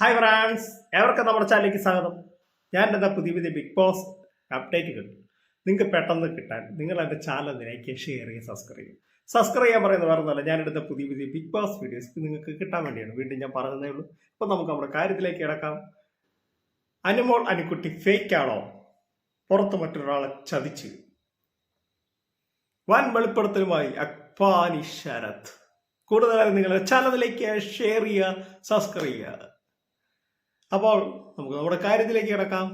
Hi France ഏവർക്കും നമ്മുടെ ചാനലിലേക്ക് സ്വാഗതം. ഞാൻ എന്താ പുതിയ പുതിയ ബിഗ് ബോസ് അപ്ഡേറ്റുകൾ നിങ്ങൾക്ക് പെട്ടെന്ന് കിട്ടാൻ നിങ്ങൾ എന്റെ ചാനൽ ലൈക്ക് ഷെയർ ചെയ്യുക സബ്സ്ക്രൈബ് ചെയ്യും. സബ്സ്ക്രൈബ് ചെയ്യാൻ പറയുന്നത് വേറെ ഒന്നുമല്ല ഞാൻ എടുത്ത പുതിയ പുതിയ ബിഗ് ബോസ് വീഡിയോസ് നിങ്ങൾക്ക് കിട്ടാൻ വേണ്ടിയാണ്. വീണ്ടും ഞാൻ പറയുന്നേ ഉള്ളൂ. ഇപ്പം നമുക്ക് നമ്മുടെ കാര്യത്തിലേക്ക് കിടക്കാം. അനുമോൾ അനുക്കുട്ടി ഫേക്ക് ആണോ? പുറത്ത് മറ്റൊരാളെ ചതിച്ച്. വൻ വെളിപ്പെടുത്തലുമായി അക്ബാനി ശരത്. കൂടുതലായി നിങ്ങളുടെ ചാനലിലേക്ക് ഷെയർ ചെയ്യുക സബ്സ്ക്രൈബ് ചെയ്യുക. അപ്പോൾ നമുക്ക് നമ്മുടെ കാര്യത്തിലേക്ക് കിടക്കാം.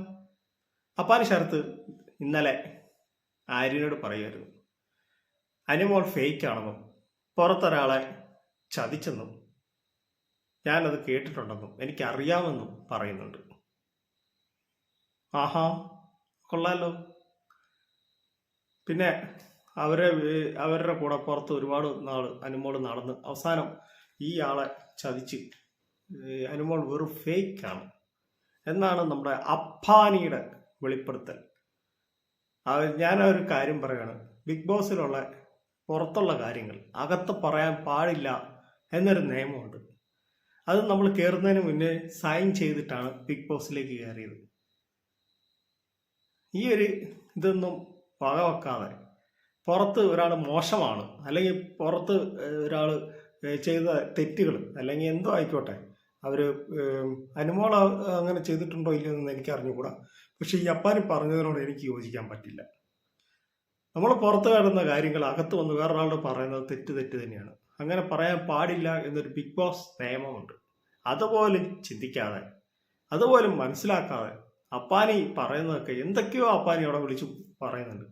അപ്പാൻ ശരത്ത് ഇന്നലെ ആര്യനോട് പറയുമായിരുന്നു. അനിമോൾ ഫേക്ക് ആണെന്നും പുറത്തൊരാളെ ചതിച്ചെന്നും ഞാനത് കേട്ടിട്ടുണ്ടെന്നും എനിക്കറിയാമെന്നും പറയുന്നുണ്ട്. ആഹാ കൊള്ളാലോ. പിന്നെ അവരെ അവരുടെ കൂടെ പുറത്ത് ഒരുപാട് നാൾ അനുമോൾ നടന്ന് അവസാനം ഈ ആളെ ചതിച്ച് അനുമോൾ വെറും ഫേക്കാണ് എന്നാണ് നമ്മുടെ അപ്പാനിയുടെ വെളിപ്പെടുത്തൽ. ഒരു കാര്യം പറയാണ്. ബിഗ് ബോസിലുള്ള പുറത്തുള്ള കാര്യങ്ങൾ അകത്ത് പറയാൻ പാടില്ല എന്നൊരു നിയമമുണ്ട്. അത് നമ്മൾ കയറുന്നതിന് മുന്നേ സൈൻ ചെയ്തിട്ടാണ് ബിഗ് ബോസിലേക്ക് കയറിയത്. ഈ ഒരു ഇതൊന്നും വകവെക്കാതെ പുറത്ത് ഒരാൾ മോശമാണ് അല്ലെങ്കിൽ പുറത്ത് ഒരാൾ ചെയ്ത തെറ്റുകൾ അല്ലെങ്കിൽ എന്തോ ആയിക്കോട്ടെ അവർ അനുമോൾ അങ്ങനെ ചെയ്തിട്ടുണ്ടോ ഇല്ലയോ എന്ന് എനിക്ക് അറിഞ്ഞുകൂടാ പക്ഷേ ഈ അപ്പാനി പറഞ്ഞതിനോട് എനിക്ക് യോജിക്കാൻ പറ്റില്ല. നമ്മൾ പുറത്ത് കാണുന്ന കാര്യങ്ങൾ അകത്ത് വന്ന് വേറൊരാളോട് പറയുന്നത് തെറ്റ് തെറ്റ് തന്നെയാണ്. അങ്ങനെ പറയാൻ പാടില്ല എന്നൊരു ബിഗ് ബോസ് നിയമമുണ്ട്. അതുപോലെ ചിന്തിക്കാതെ അതുപോലെ മനസ്സിലാക്കാതെ അപ്പാനി പറയുന്നതൊക്കെ എന്തൊക്കെയോ അപ്പാനി അവിടെ വിളിച്ചു പറയുന്നുണ്ട്.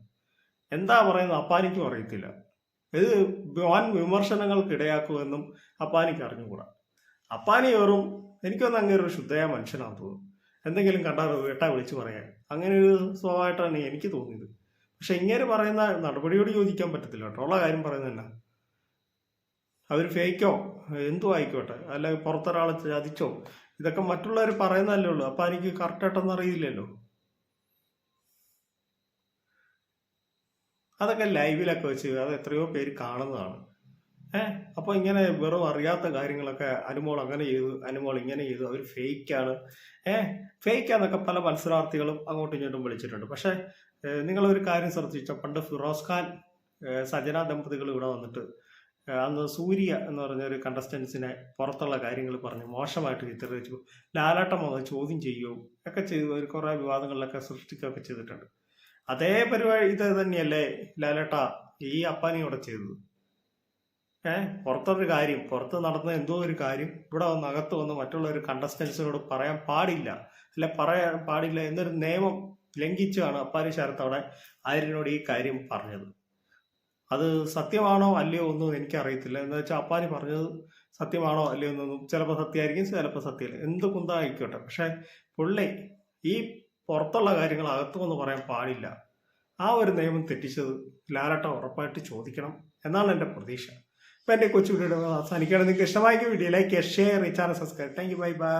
എന്താ പറയുന്നത് അപ്പാനിക്കും അറിയത്തില്ല. ഇത് വൻ വിമർശനങ്ങൾക്ക് ഇടയാക്കുമെന്നും അപ്പാനിക്ക് അറിഞ്ഞുകൂടാ. അപ്പാനി വെറും എനിക്കൊന്നും അങ്ങനെ ഒരു ശുദ്ധയായ മനുഷ്യനാണെന്ന് തോന്നുന്നു. എന്തെങ്കിലും കണ്ടാൽ വേട്ട വിളിച്ചു പറയാൻ. അങ്ങനെ ഒരു സ്വഭാവമായിട്ടാണ് എനിക്ക് തോന്നിയത്. പക്ഷെ ഇങ്ങനെ പറയുന്ന നടപടിയോട് യോജിക്കാൻ പറ്റത്തില്ല കേട്ടോ. ഉള്ള കാര്യം പറയുന്നതല്ല അവർ ഫേക്കോ? എന്തോ ആയിക്കോട്ടെ. അല്ലെങ്കിൽ പുറത്തൊരാളെ ചതിച്ചോ? ഇതൊക്കെ മറ്റുള്ളവർ പറയുന്നതല്ലേ ഉള്ളൂ. അപ്പം എനിക്ക് കറക്റ്റായിട്ടൊന്നും അറിയില്ലല്ലോ. അതൊക്കെ ലൈവിലൊക്കെ വെച്ച് അത് എത്രയോ പേര് കാണുന്നതാണ്. ഏഹ് അപ്പൊ ഇങ്ങനെ വെറും അറിയാത്ത കാര്യങ്ങളൊക്കെ അനുമോൾ അങ്ങനെ ചെയ്തു അനുമോൾ ഇങ്ങനെ ചെയ്തു. അവർ ഫേക്കാണ്. ഏഹ് ഫേക്കാന്നൊക്കെ പല മത്സരാർത്ഥികളും അങ്ങോട്ടും ഇങ്ങോട്ടും വിളിച്ചിട്ടുണ്ട്. പക്ഷെ നിങ്ങൾ ഒരു കാര്യം ശ്രദ്ധിച്ച? പണ്ട് ഫിറോസ് ഖാൻ സജന ദമ്പതികൾ ഇവിടെ വന്നിട്ട് അന്ന് സൂര്യ എന്ന് പറഞ്ഞ ഒരു കണ്ടസ്റ്റൻസിനെ പുറത്തുള്ള കാര്യങ്ങൾ പറഞ്ഞ് മോശമായിട്ട് ചിത്രീകരിച്ചു. ലാലാട്ടം വന്ന് ചോദ്യം ചെയ്യുകയും ഒക്കെ ചെയ്തു. ഒരു കുറേ വിവാദങ്ങളിലൊക്കെ സൃഷ്ടിക്കുകയൊക്കെ ചെയ്തിട്ടുണ്ട്. അതേ പരിപാടി ഇത് തന്നെയല്ലേ ലാലേട്ട ഈ അപ്പാനിയോടെ ചെയ്തത്? ഏഹ് പുറത്തൊരു കാര്യം പുറത്ത് നടന്ന എന്തോ ഒരു കാര്യം ഇവിടെ വന്ന് അകത്ത് വന്ന് മറ്റുള്ള ഒരു കണ്ടസ്റ്റൻസിനോട് പറയാൻ പാടില്ല. അല്ലെ പറയാൻ പാടില്ല എന്നൊരു നിയമം ലംഘിച്ചാണ് അപ്പാരി ശരത്ത് അവിടെ ആര്യനോട് ഈ കാര്യം പറഞ്ഞത്. അത് സത്യമാണോ അല്ലയോ ഒന്നും എനിക്കറിയത്തില്ല. എന്ന് വെച്ചാൽ അപ്പാരി പറഞ്ഞത് സത്യമാണോ അല്ലയോ എന്നൊന്നും ചിലപ്പോൾ സത്യമായിരിക്കും ചിലപ്പോൾ സത്യമല്ല. എന്ത് കുന്തായിക്കോട്ടെ. പക്ഷെ പുള്ളി ഈ പുറത്തുള്ള കാര്യങ്ങൾ അകത്തു വന്ന് പറയാൻ പാടില്ല. ആ ഒരു നിയമം തെറ്റിച്ചത് ലാലട്ട ഉറപ്പായിട്ട് ചോദിക്കണം എന്നാണ് എന്റെ പ്രതീക്ഷ. അപ്പം എന്റെ കൊച്ചു വീഡിയോ അവസാനിക്കുകയാണ്. നിങ്ങൾക്ക് ഇഷ്ടമായെങ്കിൽ video like share channel subscribe thank you bye bye